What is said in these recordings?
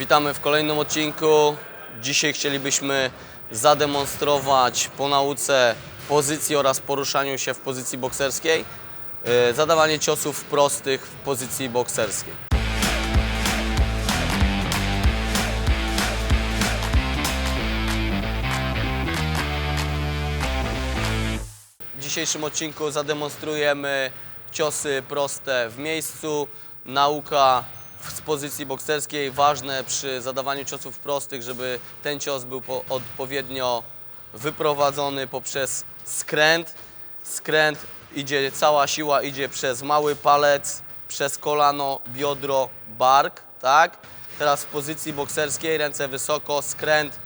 Witamy w kolejnym odcinku. Dzisiaj chcielibyśmy zademonstrować po nauce pozycji oraz poruszaniu się w pozycji bokserskiej e, zadawanie ciosów prostych w pozycji bokserskiej. W dzisiejszym odcinku zademonstrujemy ciosy proste w miejscu. Nauka z pozycji bokserskiej ważne przy zadawaniu ciosów prostych, żeby ten cios był po, odpowiednio wyprowadzony poprzez skręt. Skręt idzie, cała siła idzie przez mały palec, przez kolano, biodro, bark, tak? Teraz w pozycji bokserskiej ręce wysoko, skręt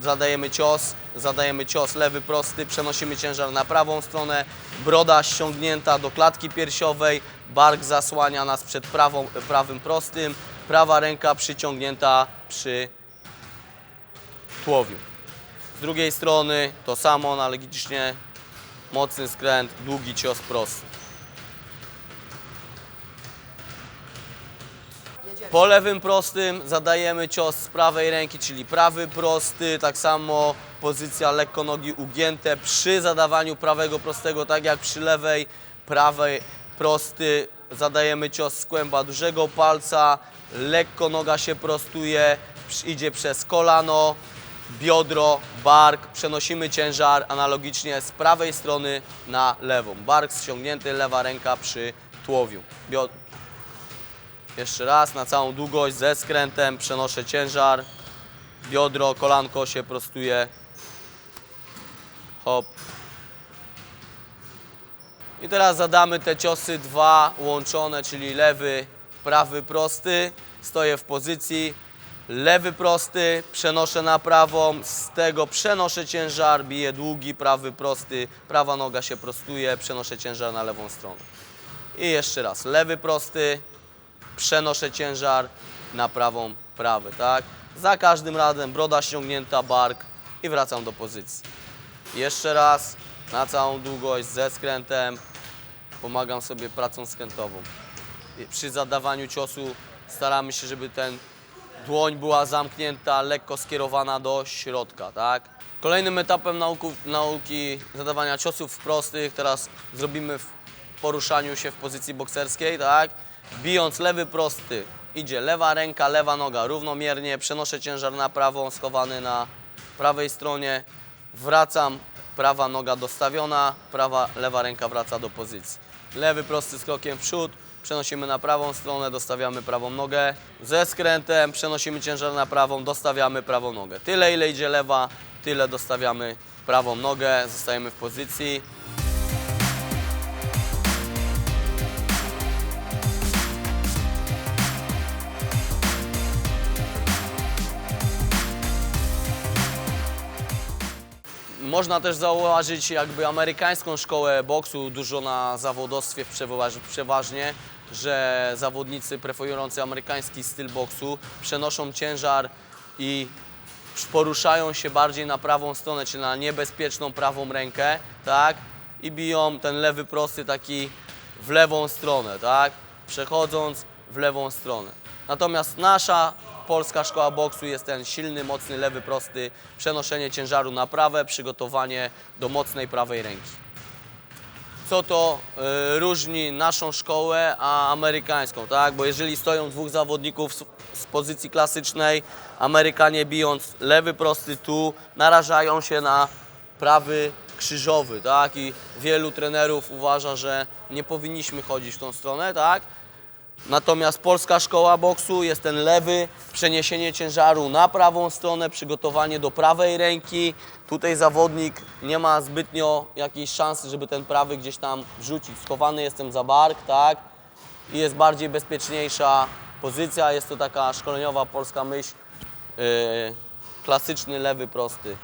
zadajemy cios, zadajemy cios. Lewy prosty, przenosimy ciężar na prawą stronę, broda ściągnięta do klatki piersiowej, bark zasłania nas przed prawą, prawym prostym, prawa ręka przyciągnięta przy tułowiu. Z drugiej strony to samo, analogicznie mocny skręt, długi cios prosty. Po lewym prostym zadajemy cios z prawej ręki, czyli prawy prosty, tak samo pozycja lekko nogi ugięte przy zadawaniu prawego prostego, tak jak przy lewej, prawej prosty zadajemy cios z kłęba dużego palca, lekko noga się prostuje, idzie przez kolano, biodro, bark, przenosimy ciężar analogicznie z prawej strony na lewą. Bark ściągnięty, lewa ręka przy tułowiu. Bio- jeszcze raz na całą długość ze skrętem przenoszę ciężar. Biodro, kolanko się prostuje. Hop. I teraz zadamy te ciosy dwa łączone, czyli lewy, prawy prosty. Stoję w pozycji. Lewy prosty, przenoszę na prawą, z tego przenoszę ciężar, biję długi, prawy prosty, prawa noga się prostuje, przenoszę ciężar na lewą stronę. I jeszcze raz, lewy prosty, przenoszę ciężar na prawą, prawy, tak? Za każdym razem broda ściągnięta, bark i wracam do pozycji. Jeszcze raz, na całą długość, ze skrętem, pomagam sobie pracą skrętową. Przy zadawaniu ciosu staramy się, żeby ten dłoń była zamknięta, lekko skierowana do środka, tak? Kolejnym etapem nauku, nauki zadawania ciosów prostych teraz zrobimy poruszaniu się w pozycji bokserskiej, tak? Bijąc lewy prosty, idzie lewa ręka, lewa noga równomiernie, przenoszę ciężar na prawą, schowany na prawej stronie, wracam, prawa noga dostawiona, prawa, lewa ręka wraca do pozycji. Lewy prosty z krokiem w przód, przenosimy na prawą stronę, dostawiamy prawą nogę, ze skrętem przenosimy ciężar na prawą, dostawiamy prawą nogę. Tyle ile idzie lewa, tyle dostawiamy prawą nogę, zostajemy w pozycji. Można też zauważyć jakby amerykańską szkołę boksu, dużo na zawodowstwie przeważ- przeważnie, że zawodnicy preferujący amerykański styl boksu przenoszą ciężar i poruszają się bardziej na prawą stronę, czyli na niebezpieczną prawą rękę, tak? I biją ten lewy prosty taki w lewą stronę, tak? Przechodząc w lewą stronę. Natomiast nasza polska szkoła boksu jest ten silny, mocny lewy prosty, przenoszenie ciężaru na prawe, przygotowanie do mocnej prawej ręki. Co to y, różni naszą szkołę a amerykańską, tak? Bo jeżeli stoją dwóch zawodników z, z pozycji klasycznej, Amerykanie bijąc lewy prosty tu, narażają się na prawy krzyżowy, tak? I wielu trenerów uważa, że nie powinniśmy chodzić w tą stronę, tak? Natomiast polska szkoła boksu jest ten lewy, przeniesienie ciężaru na prawą stronę, przygotowanie do prawej ręki. Tutaj zawodnik nie ma zbytnio jakiejś szansy, żeby ten prawy gdzieś tam wrzucić. Schowany jestem za bark, tak? I jest bardziej bezpieczniejsza pozycja. Jest to taka szkoleniowa polska myśl. Yy, klasyczny lewy prosty.